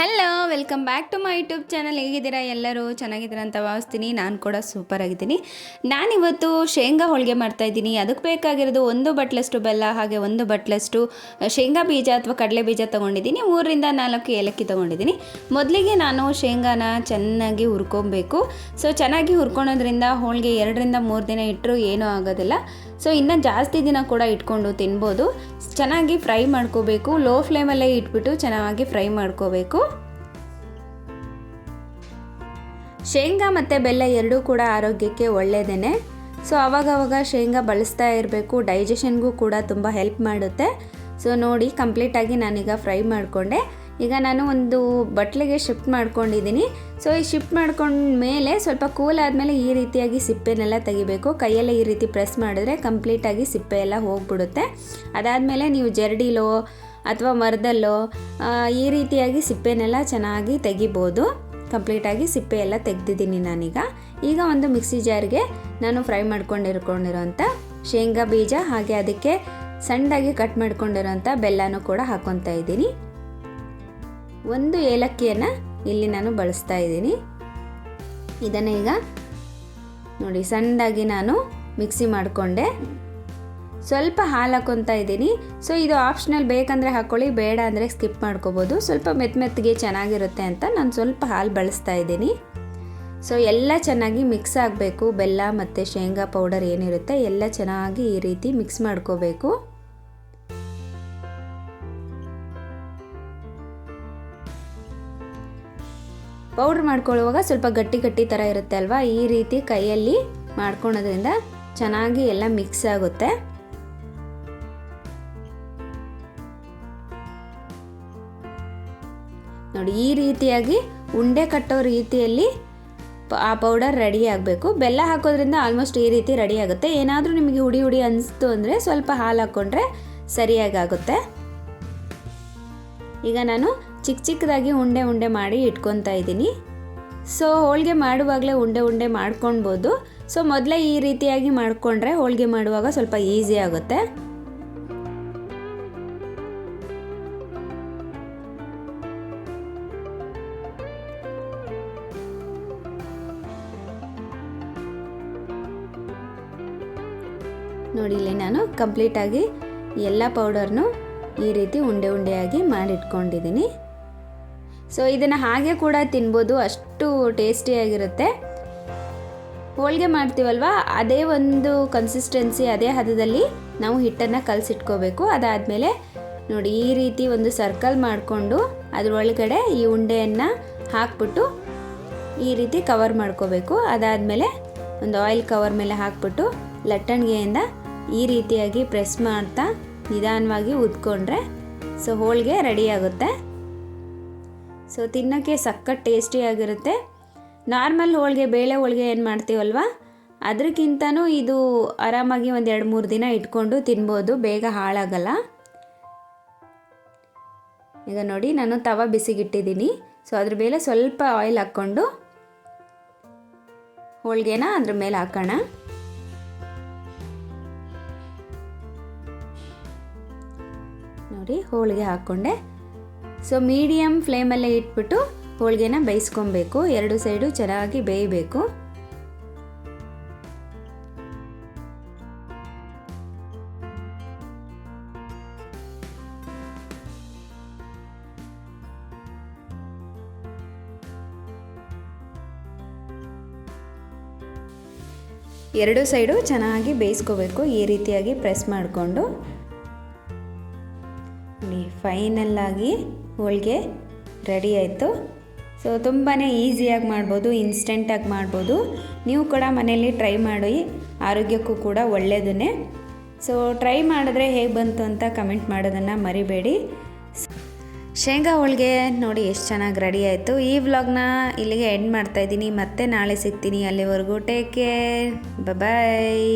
Hello welcome back to my YouTube channel ಹೇಗಿದ್ದೀರಾ ಎಲ್ಲರೂ? ಚೆನ್ನಾಗಿದ್ದೀರಾ ಅಂತ ಭಾವಿಸ್ತೀನಿ. ನಾನು ಕೂಡ ಸೂಪರ್ ಆಗಿದ್ದೀನಿ. ನಾನಿವತ್ತು ಶೇಂಗಾ ಹೋಳಿಗೆ ಮಾಡ್ತಾಯಿದ್ದೀನಿ ಅದಕ್ಕೆ ಬೇಕಾಗಿರೋದು ಒಂದು ಬಟ್ಲಷ್ಟು ಬೆಲ್ಲ, ಹಾಗೆ ಒಂದು ಬಟ್ಲಷ್ಟು ಶೇಂಗಾ ಬೀಜ ಅಥವಾ ಕಡಲೆ ಬೀಜ ತೊಗೊಂಡಿದ್ದೀನಿ. ಮೂರರಿಂದ ನಾಲ್ಕು ಏಲಕ್ಕಿ ತೊಗೊಂಡಿದ್ದೀನಿ. ಮೊದಲಿಗೆ ನಾನು ಶೇಂಗಾನ ಚೆನ್ನಾಗಿ ಹುರ್ಕೊಬೇಕು. ಸೊ ಚೆನ್ನಾಗಿ ಹುರ್ಕೊಳೋದ್ರಿಂದ ಹೋಳಿಗೆ ಎರಡರಿಂದ ಮೂರು ದಿನ ಇಟ್ಟರು ಏನೂ ಆಗೋದಿಲ್ಲ. ಸೊ ಇನ್ನು ಜಾಸ್ತಿ ದಿನ ಕೂಡ ಇಟ್ಕೊಂಡು ತಿನ್ಬೋದು. ಚೆನ್ನಾಗಿ ಫ್ರೈ ಮಾಡ್ಕೋಬೇಕು. ಲೋ ಫ್ಲೇಮಲ್ಲೇ ಇಟ್ಬಿಟ್ಟು ಚೆನ್ನಾಗಿ ಫ್ರೈ ಮಾಡ್ಕೋಬೇಕು. ಶೇಂಗಾ ಮತ್ತು ಬೆಲ್ಲ ಎರಡೂ ಕೂಡ ಆರೋಗ್ಯಕ್ಕೆ ಒಳ್ಳೆಯದೇ ಸೊ ಆವಾಗವಾಗ ಶೇಂಗಾ ಬಳಸ್ತಾ ಇರಬೇಕು. ಡೈಜೆಷನ್ಗೂ ಕೂಡ ತುಂಬ ಹೆಲ್ಪ್ ಮಾಡುತ್ತೆ. ಸೊ ನೋಡಿ ಕಂಪ್ಲೀಟಾಗಿ ನಾನೀಗ ಫ್ರೈ ಮಾಡಿಕೊಂಡೆ. ಈಗ ನಾನು ಒಂದು ಬಟ್ಲಿಗೆ ಶಿಫ್ಟ್ ಮಾಡ್ಕೊಂಡಿದ್ದೀನಿ. ಸೊ ಈ ಶಿಫ್ಟ್ ಮಾಡ್ಕೊಂಡ ಮೇಲೆ ಸ್ವಲ್ಪ ಕೂಲ್ ಆದಮೇಲೆ ಈ ರೀತಿಯಾಗಿ ಸಿಪ್ಪೆನೆಲ್ಲ ತೆಗಿಬೇಕು. ಕೈಯಲ್ಲೇ ಈ ರೀತಿ ಪ್ರೆಸ್ ಮಾಡಿದ್ರೆ ಕಂಪ್ಲೀಟಾಗಿ ಸಿಪ್ಪೆ ಎಲ್ಲ ಹೋಗ್ಬಿಡುತ್ತೆ. ಅದಾದಮೇಲೆ ನೀವು ಜರಡಿಲೋ ಅಥವಾ ಮರದಲ್ಲೋ ಈ ರೀತಿಯಾಗಿ ಸಿಪ್ಪೆನೆಲ್ಲ ಚೆನ್ನಾಗಿ ತೆಗಿಬೋದು. ಕಂಪ್ಲೀಟಾಗಿ ಸಿಪ್ಪೆ ಎಲ್ಲ ತೆಗೆದಿದ್ದೀನಿ ನಾನೀಗ. ಈಗ ಒಂದು ಮಿಕ್ಸಿ ಜಾರ್ಗೆ ನಾನು ಫ್ರೈ ಮಾಡ್ಕೊಂಡಿರ್ಕೊಂಡಿರೋಂಥ ಶೇಂಗಾ ಬೀಜ ಹಾಗೆ ಅದಕ್ಕೆ ಸಣ್ಣದಾಗಿ ಕಟ್ ಮಾಡ್ಕೊಂಡಿರೋಂಥ ಬೆಲ್ಲನೂ ಕೂಡ ಹಾಕ್ಕೊತಾ ಇದ್ದೀನಿ. ಒಂದು ಏಲಕ್ಕಿಯನ್ನು ಇಲ್ಲಿ ನಾನು ಬಳಸ್ತಾ ಇದ್ದೀನಿ. ಇದನ್ನು ಈಗ ನೋಡಿ, ಸಣ್ಣದಾಗಿ ನಾನು ಮಿಕ್ಸಿ ಮಾಡಿಕೊಂಡೆ. ಸ್ವಲ್ಪ ಹಾಲು ಹಾಕೊತಾ ಇದ್ದೀನಿ. ಸೊ ಇದು ಆಪ್ಷನಲ್ ಬೇಕಂದರೆ ಹಾಕ್ಕೊಳ್ಳಿ ಬೇಡ ಅಂದರೆ ಸ್ಕಿಪ್ ಮಾಡ್ಕೋಬೋದು. ಸ್ವಲ್ಪ ಮೆತ್ತ ಮೆತ್ತಗೆ ಚೆನ್ನಾಗಿರುತ್ತೆ ಅಂತ ನಾನು ಸ್ವಲ್ಪ ಹಾಲು ಬಳಸ್ತಾ ಇದ್ದೀನಿ. ಸೊ ಎಲ್ಲ ಚೆನ್ನಾಗಿ ಮಿಕ್ಸ್ ಆಗಬೇಕು. ಬೆಲ್ಲ ಮತ್ತು ಶೇಂಗಾ ಪೌಡರ್ ಏನಿರುತ್ತೆ ಎಲ್ಲ ಚೆನ್ನಾಗಿ ಈ ರೀತಿ ಮಿಕ್ಸ್ ಮಾಡ್ಕೋಬೇಕು. ಪೌಡ್ರ್ ಮಾಡ್ಕೊಳ್ಳುವಾಗ ಸ್ವಲ್ಪ ಗಟ್ಟಿ ಗಟ್ಟಿ ಥರ ಇರುತ್ತೆ ಅಲ್ವಾ? ಈ ರೀತಿ ಕೈಯಲ್ಲಿ ಮಾಡ್ಕೊಳೋದ್ರಿಂದ ಚೆನ್ನಾಗಿ ಎಲ್ಲ ಮಿಕ್ಸ್ ಆಗುತ್ತೆ. ನೋಡಿ, ಈ ರೀತಿಯಾಗಿ ಉಂಡೆ ಕಟ್ಟೋ ರೀತಿಯಲ್ಲಿ ಆ ಪೌಡರ್ ರೆಡಿ ಆಗಬೇಕು. ಬೆಲ್ಲ ಹಾಕೋದ್ರಿಂದ ಆಲ್ಮೋಸ್ಟ್ ಈ ರೀತಿ ರೆಡಿ ಆಗುತ್ತೆ. ಏನಾದರೂ ನಿಮಗೆ ಹುಡಿ ಹುಡಿ ಅನಿಸ್ತು ಅಂದರೆ ಸ್ವಲ್ಪ ಹಾಲು ಹಾಕ್ಕೊಂಡ್ರೆ ಸರಿಯಾಗಿ ಆಗುತ್ತೆ ಈಗ ನಾನು ಚಿಕ್ಕ ಚಿಕ್ಕದಾಗಿ ಉಂಡೆ ಉಂಡೆ ಮಾಡಿ ಇಟ್ಕೊತಾ ಇದ್ದೀನಿ. ಸೊ ಹೋಳಿಗೆ ಮಾಡುವಾಗಲೇ ಉಂಡೆ ಉಂಡೆ ಮಾಡ್ಕೊಳ್ಬೋದು ಸೊ ಮೊದಲೇ ಈ ರೀತಿಯಾಗಿ ಮಾಡಿಕೊಂಡ್ರೆ ಹೋಳಿಗೆ ಮಾಡುವಾಗ ಸ್ವಲ್ಪ ಈಸಿ ಆಗುತ್ತೆ. ನೋಡಿ ಇಲ್ಲಿ ನಾನು ಕಂಪ್ಲೀಟಾಗಿ ಎಲ್ಲ ಪೌಡರ್ನು ಈ ರೀತಿ ಉಂಡೆ ಉಂಡೆಯಾಗಿ ಮಾಡಿಟ್ಕೊಂಡಿದ್ದೀನಿ. ಸೊ ಇದನ್ನು ಹಾಗೆ ಕೂಡ ತಿನ್ಬೋದು, ಅಷ್ಟು ಟೇಸ್ಟಿಯಾಗಿರುತ್ತೆ ಹೋಳಿಗೆ ಮಾಡ್ತೀವಲ್ವ? ಅದೇ ಒಂದು ಕನ್ಸಿಸ್ಟೆನ್ಸಿ ಅದೇ ಹದದಲ್ಲಿ ನಾವು ಹಿಟ್ಟನ್ನು ಕಲಸಿಟ್ಕೋಬೇಕು. ಅದಾದಮೇಲೆ ನೋಡಿ, ಈ ರೀತಿ ಒಂದು ಸರ್ಕಲ್ ಮಾಡಿಕೊಂಡು ಅದರೊಳಗಡೆ ಈ ಉಂಡೆಯನ್ನು ಹಾಕ್ಬಿಟ್ಟು ಈ ರೀತಿ ಕವರ್ ಮಾಡ್ಕೋಬೇಕು. ಅದಾದಮೇಲೆ ಒಂದು ಆಯಿಲ್ ಕವರ್ ಮೇಲೆ ಹಾಕ್ಬಿಟ್ಟು ಲಟ್ಟಣಿಗೆಯಿಂದ ಈ ರೀತಿಯಾಗಿ ಪ್ರೆಸ್ ಮಾಡ್ತಾ ನಿಧಾನವಾಗಿ ಉದ್ಕೊಂಡ್ರೆ ಸೊ ಹೋಳಿಗೆ ರೆಡಿಯಾಗುತ್ತೆ ಸೊ ತಿನ್ನೋಕ್ಕೆ ಸಖತ್ ಟೇಸ್ಟಿಯಾಗಿರುತ್ತೆ ನಾರ್ಮಲ್ ಹೋಳಿಗೆ, ಬೇಳೆ ಹೋಳಿಗೆ ಏನು ಮಾಡ್ತೀವಲ್ವ? ಅದಕ್ಕಿಂತನೂ ಇದು ಆರಾಮಾಗಿ ಒಂದು ಎರಡು ಮೂರು ದಿನ ಇಟ್ಕೊಂಡು ತಿನ್ಬೋದು, ಬೇಗ ಹಾಳಾಗಲ್ಲ. ಈಗ ನೋಡಿ, ನಾನು ತವ ಬಿಸಿಗಿಟ್ಟಿದ್ದೀನಿ. ಸೊ ಅದ್ರ ಮೇಲೆ ಸ್ವಲ್ಪ ಆಯಿಲ್ ಹಾಕ್ಕೊಂಡು ಹೋಳಿಗೆನ ಅದ್ರ ಮೇಲೆ ಹಾಕೋಣ. ನೋಡಿ ಹೋಳಿಗೆ ಹಾಕ್ಕೊಂಡೆ. ಸೊ ಮೀಡಿಯಮ್ ಫ್ಲೇಮಲ್ಲೇ ಇಟ್ಬಿಟ್ಟು ಹೋಳಿಗೆನ ಬೇಯಿಸ್ಕೊಬೇಕು. ಎರಡು ಸೈಡು ಚೆನ್ನಾಗಿ ಬೇಯಬೇಕು. ಎರಡು ಸೈಡು ಚೆನ್ನಾಗಿ ಬೇಯಿಸ್ಕೋಬೇಕು. ಈ ರೀತಿಯಾಗಿ ಪ್ರೆಸ್ ಮಾಡಿಕೊಂಡು. ನೋಡಿ ಫೈನಲ್ ಆಗಿ ಹೋಳಿಗೆ ರೆಡಿ ಆಯಿತು. ಸೊ ತುಂಬಾ ಈಸಿಯಾಗಿ ಮಾಡ್ಬೋದು, ಇನ್ಸ್ಟೆಂಟಾಗಿ ಮಾಡ್ಬೋದು. ನೀವು ಕೂಡ ಮನೆಯಲ್ಲಿ ಟ್ರೈ ಮಾಡಿ, ಆರೋಗ್ಯಕ್ಕೂ ಕೂಡ ಒಳ್ಳೆಯದನ್ನೇ ಸೊ ಟ್ರೈ ಮಾಡಿದ್ರೆ ಹೇಗೆ ಬಂತು ಅಂತ ಕಮೆಂಟ್ ಮಾಡೋದನ್ನು ಮರಿಬೇಡಿ. ಶೇಂಗಾ ಹೋಳಿಗೆ ನೋಡಿ ಎಷ್ಟು ಚೆನ್ನಾಗಿ ರೆಡಿ ಆಯಿತು. ಈ ವ್ಲಾಗ್ನ ಇಲ್ಲಿಗೆ ಎಂಡ್ ಮಾಡ್ತಾ ಇದ್ದೀನಿ. ಮತ್ತೆ ನಾಳೆ ಸಿಗ್ತೀನಿ ಅಲ್ಲಿವರೆಗೂ. Take care bye